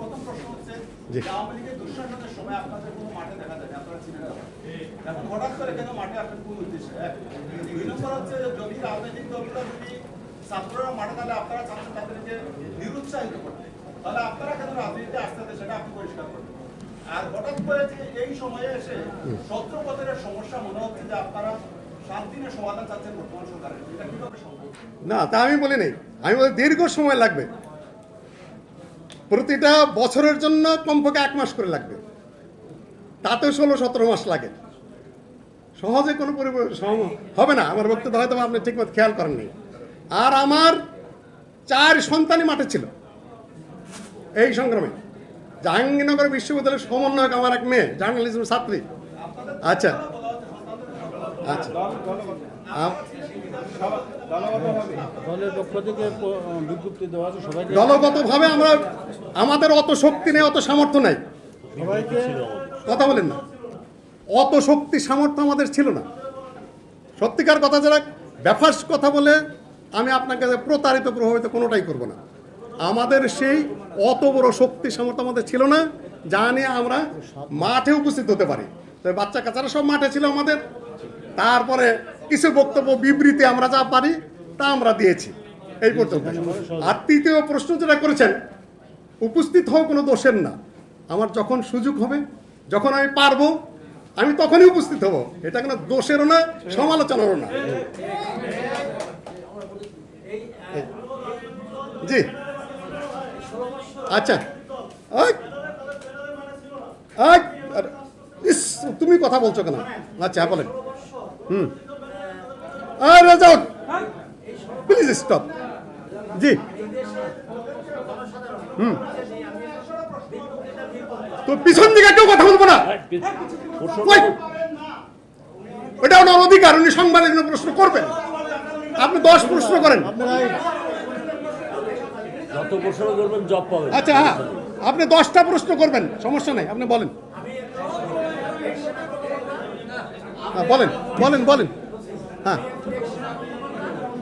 প্রথম প্রশ্ন হচ্ছে যে আওয়ামী লীগের দুঃশাসনের সময় আপনাদের কোনো মাঠে দেখা আপনারা। এখন হঠাৎ করে কেন মাঠে আপনার কোন উদ্দেশ্যে দুই নম্বর হচ্ছে যদি রাজনৈতিক দলগুলো যদি ছাত্ররা মাঠে তাহলে আপনারা চাচ্ছেন তাদেরকে নিরুৎসাহিত করতে। তাহলে আপনারা কেন রাজনীতিতে আসতে সেটা আপনি পরিষ্কার করবেন আর হঠাৎ করে যে এই সময়ে এসে সত্র পথের সমস্যা মনে হচ্ছে যে আপনারা না তা আমি বলি নাই আমি বলি দীর্ঘ সময় লাগবে। প্রতিটা বছরের জন্য কমপক্ষে এক মাস করে লাগবে। তাতেও ষোলো, সতেরো মাস লাগে। সহজে কোনো পরিবর্তন হবে না। আমার বক্তব্য হয়তো আপনি ঠিকমতো খেয়াল করেননি। আর আমার চার সন্তানই মাঠে ছিল। এই সংগ্রামে। জাহাঙ্গীরনগর বিশ্ববিদ্যালয়ের সমন্বয়ক আমার এক মেয়ে, জার্নালিজম ছাত্রী। আচ্ছা। আচ্ছা। দলের পক্ষ থেকে বিজ্ঞপ্তি দেওয়া আছে সবাইকে দলগতভাবে আমরা আমাদের অত শক্তি নেই অত সামর্থ্য নাই। সবাইকে কথা বলেন না। অত শক্তি সামর্থ্য আমাদের ছিল না। সত্যিকার কথা যারা ব্যাপার কথা বলে আমি আপনাকে প্রতারিত প্রভাবিত কোনোটাই করব না। আমাদের সেই অত বড় শক্তি সামর্থ্য আমাদের ছিল না যা নিয়ে আমরা মাঠে উপস্থিত হতে পারি। তবে বাচ্চা কাচারা সব মাঠে ছিল আমাদের। তারপরে কিছু বক্তব্য বিবৃতি আমরা যা পারি তা আমরা দিয়েছি। এই পর্যন্ত। আর তৃতীয় প্রশ্ন যেটা করেছেন উপস্থিত হওয়া কোনো দোষের না। আমার যখন সুযোগ হবে যখন আমি পারব আমি তখনই উপস্থিত হব। এটা কোনো দোষেরও না সমালোচনারও না। জি। আচ্ছা। ইস, তুমি কথা বলছো কেন? আচ্ছা বলেন। হুম। আর রাজাউট প্লিজ স্টপ জি। হুম। তো পিছন দিকে কেউ কথা বলব না। ওটা ওনার অধিকার উনি সাংবাদিক প্রশ্ন করবেন। আপনি দশ প্রশ্ন করেন। যত প্রশ্ন করবেন জব পাবেন। আচ্ছা হ্যাঁ। আপনি দশটা প্রশ্ন করবেন সমস্যা নেই। আপনি বলেন। হ্যাঁ বলেন বলেন বলেন। হ্যাঁ।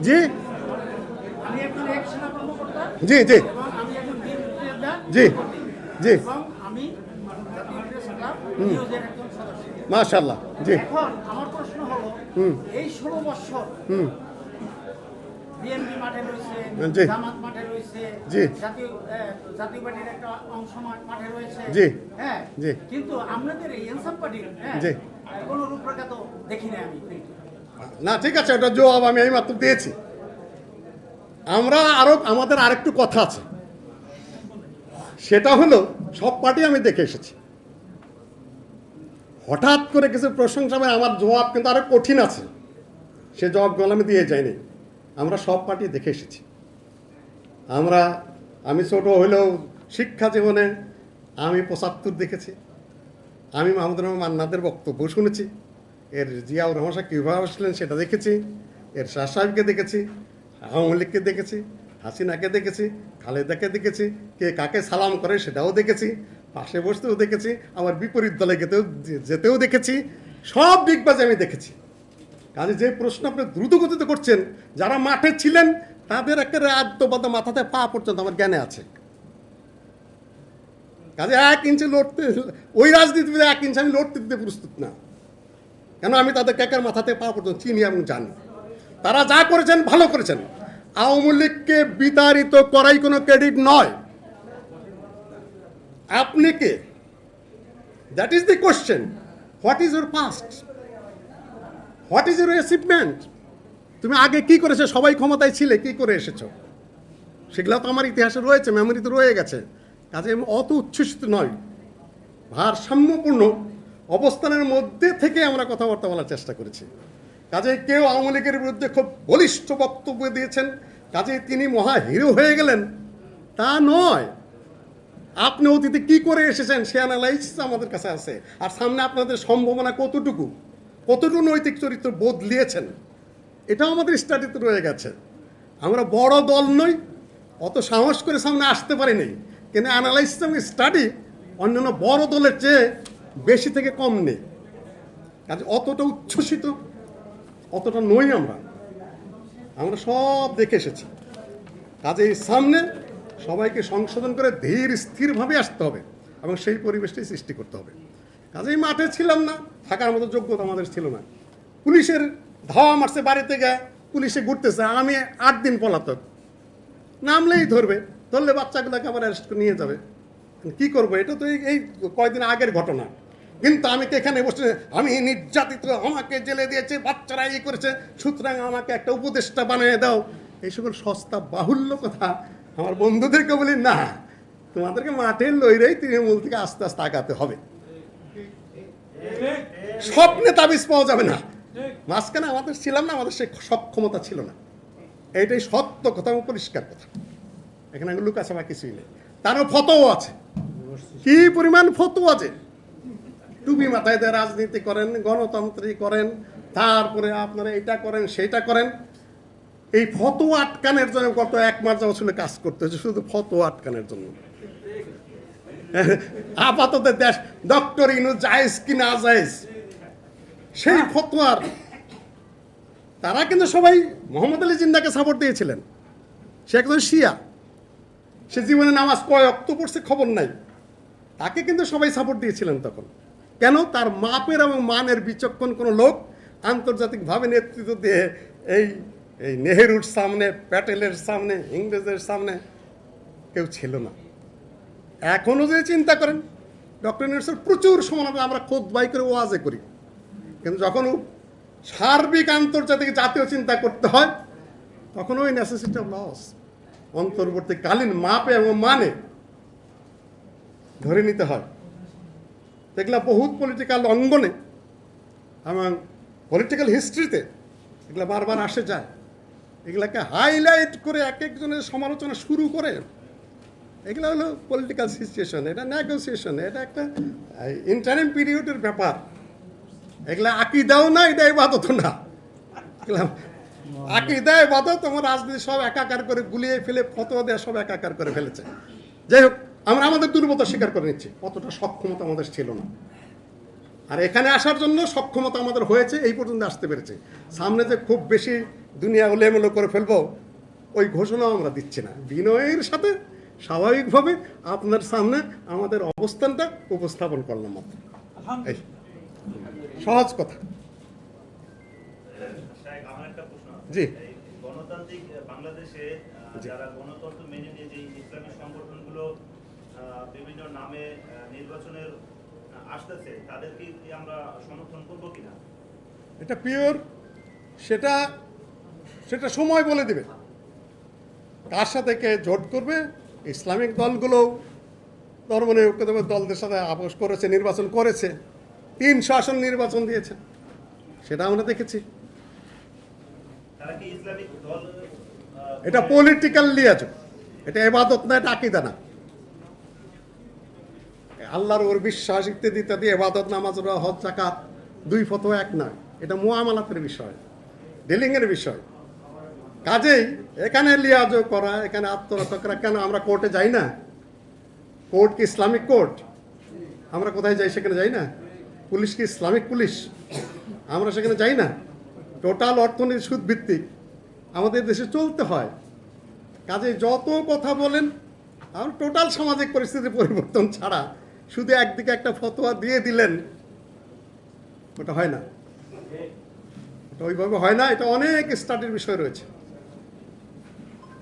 জি আমি একজন এক জি জি জি জি মাশাল্লাহ জি আমার প্রশ্ন হলো। এই ষোলো বছর বিএনপি মাঠে রয়েছে। জামাত মাঠে রয়েছে জি। জাতীয় জাতীয় পার্টির একটা অংশ মাঠে রয়েছে জি। হ্যাঁ জি। কিন্তু আপনাদের এই পার্টির হ্যাঁ জি। কোনো রূপরেখা তো দেখি না আমি না, ঠিক আছে ওটা জবাব আমি এই মাত্র দিয়েছি। আমরা আরও, আমাদের আরেকটু কথা আছে। সেটা হলো, সব পার্টি আমি দেখে এসেছি। হঠাৎ করে কিছু প্রশংসা মানে আমার জবাব কিন্তু আরও কঠিন আছে। সে জবাবগুলো আমি দিয়ে যাইনি। আমরা সব পার্টি দেখে এসেছি। আমরা, আমি ছোট হইলেও শিক্ষা জীবনে আমি পঁচাত্তর দেখেছি। আমি মাহমুদুর রহমান মান্নাদের বক্তব্য শুনেছি। এর জিয়াউর রহমান সাহেব কীভাবে আসলেন সেটা দেখেছি, এর শাহ সাহেবকে দেখেছি আওয়ামী লীগকে দেখেছি, হাসিনাকে দেখেছি, খালেদাকে দেখেছি, কে কাকে সালাম করে সেটাও দেখেছি, পাশে বসতেও দেখেছি আমার বিপরীত দলে যেতেও যেতেও দেখেছি, সব দিকবাজে আমি দেখেছি। কাজে যে প্রশ্ন আপনি দ্রুত গতিতে করছেন, যারা মাঠে ছিলেন, তাদের একটা আদ্যবাদ মাথাতে পা পর্যন্ত আমার জ্ঞানে আছে। কাজে এক ইঞ্চি লড়তে, ওই রাজনীতিবিদ এক ইঞ্চি আমি লড়তে দিতে প্রস্তুত না। কেন আমি তাদের কেকের মাথাতে পা পর্যন্ত চিনি এবং জানি। তারা যা করেছেন, ভালো করেছেন। আওয়ামী লীগকে বিতাড়িত করাই কোনো ক্রেডিট নয়। আপনি কে? That is the question what is your past what is your achievement তুমি আগে কি করেছ? সবাই ক্ষমতায় ছিলে, কি করে এসেছ? সেগুলো তো আমার ইতিহাসে রয়েছে মেমোরিতে রয়ে গেছে। কাজে আমি অত উচ্ছ্বসিত নয় ভারসাম্যপূর্ণ অবস্থানের মধ্যে থেকে আমরা কথাবার্তা বলার চেষ্টা করেছি। কাজে কেউ আওয়ামী লীগের বিরুদ্ধে খুব বলিষ্ঠ বক্তব্য দিয়েছেন কাজে তিনি মহা হিরো হয়ে গেলেন। তা নয়। আপনি অতীতে কি করে এসেছেন সে অ্যানালাইসিস আমাদের কাছে আছে। আর সামনে আপনাদের সম্ভাবনা কতটুকু? কতটুকু নৈতিক চরিত্র বদলিয়েছেন? এটাও আমাদের স্টাডিতে রয়ে গেছে। আমরা বড় দল নই, অত সাহস করে সামনে আসতে পারিনি। কিন্তু অ্যানালাইসিস এবং স্টাডি অন্যান্য বড় দলের চেয়ে বেশি থেকে কম নেই। কাজে অতটা উচ্ছ্বসিত, অতটা নই আমরা। আমরা সব দেখে এসেছি। কাজে এই সামনে সবাইকে সংশোধন করে ধীর, স্থিরভাবে আসতে হবে এবং সেই পরিবেশটাই সৃষ্টি করতে হবে। কাজেই মাঠে ছিলাম না, থাকার মতো যোগ্যতা আমাদের ছিল না। পুলিশের ধাওয়া মারছে বাড়ি থেকে পুলিশে ঘুরতেছে, আমি আট দিন পলাতক। নামলেই ধরবে, ধরলে বাচ্চাগুলোকে আবার অ্যারেস্ট নিয়ে যাবে। কি করব? এটা তো এই- এই কয়েকদিন আগের ঘটনা। কিন্তু আমি তো এখানে বসে, আমি নির্যাতিত, আমাকে জেলে দিয়েছে, বাচ্চারা এই করেছে, সুতরাং আমাকে একটা উপদেষ্টা বানিয়ে দাও। এই সকল সস্তা বাহুল্য কথা আমার বন্ধুদেরকে বলি, না, তোমাদেরকে মাঠে লইরেই তৃণমূল থেকে আস্তে আস্তে আগাতে হবে। স্বপ্নে তাবিজ পাওয়া যাবে না। মাঝখানে আমাদের ছিলাম না, আমাদের সেই সক্ষমতা ছিল না। এইটাই সত্য কথা এবং পরিষ্কার কথা। এখানে লুকাছাপা কিছুই নেই। তারও ফতোও আছে। কি পরিমাণ ফতো আছে? টুপি মাথায় দিয়ে রাজনীতি করেন, গণতন্ত্রী করেন, তারপরে আপনারা এটা করেন, সেটা করেন। এই ফতো আটকানের জন্য গত এক মাস ছিল কাজ করতে হচ্ছে শুধু ফতো আটকানের জন্য। আপাতত দেশ, ডক্টর ইনু জায়েজ কি না জায়েজ, সেই ফতোয়ার। তারা কিন্তু সবাই মোহাম্মদ আলী জিন্দাকে সাপোর্ট দিয়েছিলেন। সে একজন শিয়া। সে জীবনে নামাজ কয় অক্ত পড়ছে খবর নাই। তাকে কিন্তু সবাই সাপোর্ট দিয়েছিলেন তখন। কেন? তার মাপের এবং মানের বিচক্ষণ কোনো লোক আন্তর্জাতিকভাবে নেতৃত্ব দিয়ে এই এই নেহেরুর সামনে, প্যাটেলের সামনে, ইংরেজের সামনে কেউ ছিল না। এখনও যে চিন্তা করেন, ডক্টর ইউনুসের প্রচুর সমালোচনা আমরা খোদ বাই করে ওয়াজে করি। কিন্তু যখন সার্বিক আন্তর্জাতিক জাতীয় চিন্তা করতে হয়, তখন ওই নেসেসিটি অফ লস অন্তর্বর্তীকালীন মাপে এবং মানে ধরে নিতে হয়। এগুলা বহুত পলিটিক্যাল অঙ্গনে এবং পলিটিক্যাল হিস্ট্রিতে এগুলো বারবার আসে যায়। এগুলাকে হাইলাইট করে এক একজনের সমালোচনা শুরু করে। এগুলো হলো পলিটিক্যাল সিচুয়েশন এটা নেগোসিয়েশন এটা একটা ইন্টারিম পিরিয়ডের ব্যাপার। এগুলা আকিদাও না এটা ইবাদত না। এগুলা আকিদা ইবাদত তোমার রাজনীতি সব একাকার করে গুলিয়ে ফেলে, ফতোয়া দেওয়া সব একাকার করে ফেলেছে। যাই হোক আমরা আমাদের দুর্বলতা স্বীকার করে নিচ্ছি। অতটা সক্ষমতা আমাদের ছিল না। আর এখানে আসার জন্য সক্ষমতা আমাদের হয়েছে এই পর্যন্ত আসতে পেরেছে। সামনে যে খুব বেশি দুনিয়া উলেমেলো করে ফেলব ওই ঘোষণাও আমরা দিচ্ছি না। বিনয়ের সাথে স্বাভাবিকভাবে আপনার সামনে আমাদের অবস্থানটা উপস্থাপন করলাম মাত্র এই সহজ কথা। জি। গণতান্ত্রিক বাংলাদেশে যারা গণতন্ত্র মেনে নিয়ে যে ইসলামী সংগঠনগুলো বিভিন্ন নামে নির্বাচনের আসতেছে তাদেরকে কি আমরা সমর্থন করব কিনা? এটা পিওর সেটা সেটা সময় বলে দেবে। কার সাথে কে জোট করবে? ইসলামিক দলগুলো ধর্মনিরপেক্ষ দলদের সাথে আপোষ করেছে নির্বাচন করেছে। তিনশো আসন নির্বাচন দিয়েছে। সেটা আমরা দেখেছি। এটা পলিটিক্যাল লিয়াজ এটা এবাদত না এটা আকিদা না। আল্লাহর ওর বিশ্বাস, ইত্যাদি ইত্যাদি এবাদত নামাজ হজ জাকাত দুই ফটো এক নয়। এটা মুআমালাতের বিষয়, ডিলিংয়ের বিষয়। কাজেই এখানে লিয়াজ করা, এখানে আত্মরক্ষা করা, কেন আমরা কোর্টে যাই না? কোর্ট কি ইসলামিক কোর্ট? আমরা কোথায় যাই সেখানে যাই না? পুলিশ কি ইসলামিক পুলিশ? আমরা সেখানে যাই না? টোটাল অর্থনীতি সুদ ভিত্তিক আমাদের দেশে চলতে হয়। কাজে যত কথা বলেন আর টোটাল সামাজিক পরিস্থিতির পরিবর্তন ছাড়া শুধু একদিকে একটা ফতোয়া দিয়ে দিলেন। ওটা হয় না। ওটা ওইভাবে হয় না, এটা অনেক স্টাডির বিষয় রয়েছে।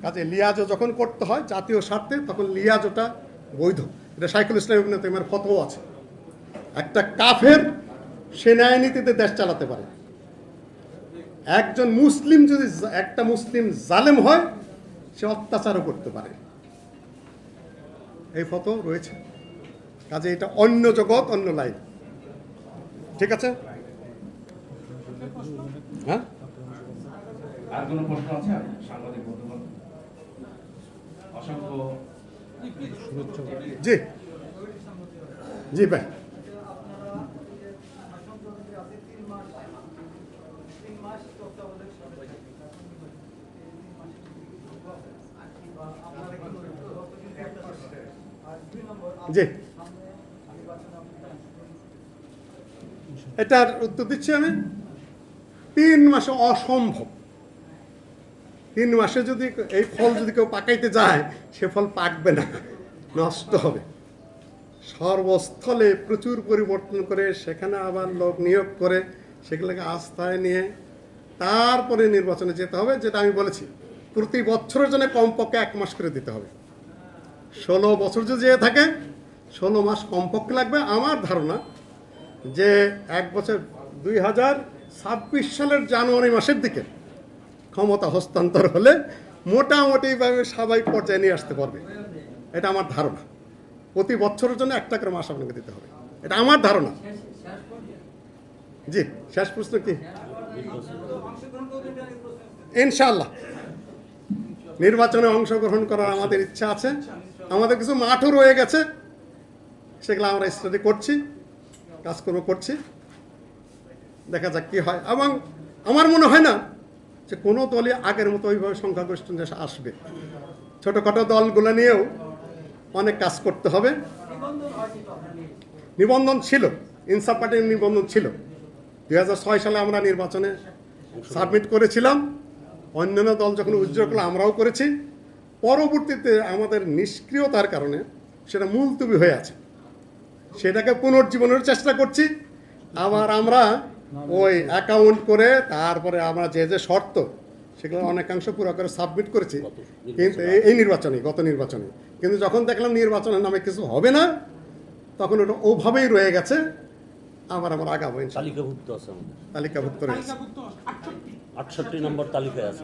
কাজে লিয়াজও যখন করতে হয় জাতীয় স্বার্থে, তখন লিয়াজোটা বৈধ। এটা সাইকুল ইসলাম ইবনে তাইমিয়ার ফতোয়া আছে। একটা কাফের, সে ন্যায় নীতিতে দেশ চালাতে পারে। একজন মুসলিম যদি একটা মুসলিম জালেম হয়, সে অত্যাচারও করতে পারে। এই ফটো রয়েছে। কাজে এটা অন্য জগৎ অন্য লাইন। ঠিক আছে? হ্যাঁ? আর কোনো প্রশ্ন আছে? সাংবাদিক বন্ধুগণ। অসংখ্য জি। জি ভাই। জি। এটার উত্তর দিচ্ছি আমি। তিন মাসে অসম্ভব। তিন মাসে যদি এই ফল যদি কেউ পাকাইতে যায়, সে ফল পাকবে না, নষ্ট হবে। সর্বস্থলে প্রচুর পরিবর্তন করে, সেখানে আবার লোক নিয়োগ করে, সেগুলোকে আস্থায় নিয়ে তারপরে নির্বাচনে যেতে হবে, যেটা আমি বলেছি। প্রতি বছরের জন্য কমপক্ষে এক মাস করে দিতে হবে। ষোলো বছর যদি যেয়ে থাকে, ষোলো মাস কমপক্ষে লাগবে। আমার ধারণা যে এক বছর দুই হাজার ছাব্বিশ সালের জানুয়ারি মাসের দিকে ক্ষমতা হস্তান্তর হলে মোটামুটিভাবে সবাই পর্যায়ে নিয়ে আসতে পারবে। এটা আমার ধারণা। প্রতি বছরের জন্য একটা করে মাস আপনাকে দিতে হবে। এটা আমার ধারণা। জি, শেষ প্রশ্ন কি? ইনশাল্লাহ নির্বাচনে অংশগ্রহণ করার আমাদের ইচ্ছা আছে। আমাদের কিছু মাঠও রয়ে গেছে। সেগুলো আমরা স্টাডি করছি। কাজকর্ম করছি। দেখা যাক কি হয়। এবং আমার মনে হয় না যে কোনো দলই আগের মতো ওইভাবে সংখ্যাগরিষ্ঠ আসবে। ছোটোখাটো দলগুলো নিয়েও অনেক কাজ করতে হবে। নিবন্ধন ছিল। ইনসাফ পার্টির নিবন্ধন ছিল। দু হাজার ছয় সালে আমরা নির্বাচনে সাবমিট করেছিলাম। অন্যান্য দল যখন উজ্জ্বল করল, আমরাও করেছি। পরবর্তীতে আমাদের নিষ্ক্রিয়তার কারণে সেটা মুলতুবি হয়ে আছে। সেটাকে পুনর্জীবনের চেষ্টা করছি। আবার আমরা ওই অ্যাকাউন্ট করে তারপরে আমরা যে যে শর্ত সেগুলো অনেকাংশ পুরো করে সাবমিট করেছি। কিন্তু এই- এই নির্বাচনে গত নির্বাচনে। কিন্তু যখন দেখলাম নির্বাচনের নামে কিছু হবে না তখন ওটা ওভাবেই রয়ে গেছে। আবার আমার আগাবো। তালিকাভুক্ত আছে তালিকাভুক্ত রয়েছে। আটষট্টি নম্বর তালিকায় আছে।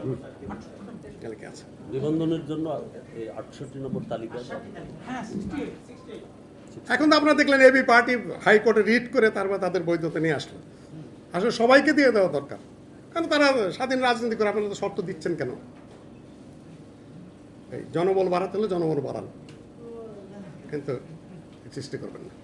তালিকা আছে। নিবন্ধনের জন্য আটষট্টি নম্বর তালিকা আছে। এখন তো আপনারা দেখলেন এবি পার্টি হাইকোর্টে রিট করে তারপর তাদের বৈধতা নিয়ে আসলো। আসলে সবাইকে দিয়ে দেওয়া দরকার। কারণ তারা স্বাধীন রাজনীতি করে, আপনারা শর্ত দিচ্ছেন কেন? এই জনবল বাড়াতে হলে জনবল বাড়ান। কিন্তু সৃষ্টি করবেন না।